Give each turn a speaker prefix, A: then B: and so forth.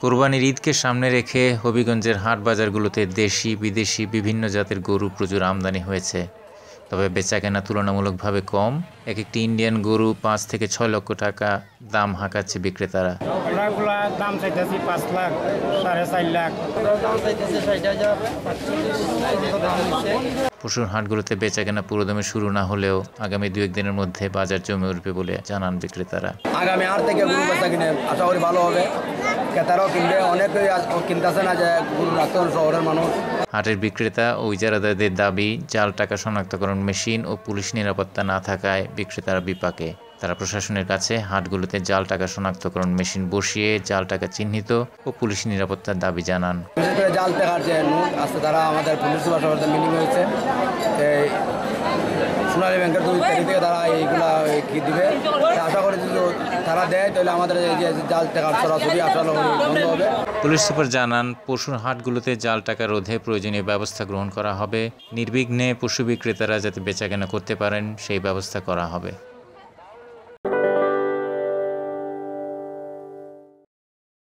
A: কোরবানির ঈদকে সামনে রেখে হবিগঞ্জের হাট বাজারগুলোতে দেশি, বিদেশি, বিভিন্ন জাতের গরু প্রচুর আমদানি হয়েছে। তবে বেচাকেনা তুলনামূলকভাবে কম। এক একটি ইন্ডিয়ান গরু পাঁচ থেকে ছয় লক্ষ টাকা দাম হাঁকাচ্ছে বিক্রেতারা।
B: দাম চাইতেছি পাঁচ লাখ সাড়ে চার লাখ।
A: পশুর হাটগুলোতে বেচাকেনা পুরোদমে শুরু না হলেও আগামী দু একদিনের মধ্যে বাজার জমে উঠবে বলে জানান বিক্রেতারা।
C: আগামী হাট থেকে গরু বেচা কিনে আশা করি ভালো হবে। ক্রেতারাও কিনবে অনেকেই কিনতেছে না যে গরু রাখতে শহরের মানুষ।
A: হাটের বিক্রেতা ও ইজারাদারদের দাবি জাল টাকা শনাক্তকরণ মেশিন ও পুলিশ নিরাপত্তা না থাকায় বিক্রেতারা বিপাকে। তারা প্রশাসনের কাছে হাটগুলোতে জাল টাকা শনাক্তকরণ মেশিন বসিয়ে জাল টাকা চিহ্নিত ও পুলিশ নিরাপত্তার দাবি জানান।
C: বিশেষ করে জাল টাকার যে নোট আছে তারা আমাদের পুলিশ সুপার সাথে মিটিং হয়েছে। এই সোনালী ব্যাংকের দুই তারিখ থেকে তারা এইগুলা কি দিবে? আশা করি যদি তারা দেয় তাহলে আমাদের জাল টাকার সরাসরি আসলে বন্ধ হবে।
A: পুলিশ সুপার জানান পশুর হাটগুলোতে জাল টাকা রোধে প্রয়োজনীয় ব্যবস্থা গ্রহণ করা হবে। নির্বিঘ্নে পশু বিক্রেতারা যাতে বেচাকেনা করতে পারেন সেই ব্যবস্থা করা হবে।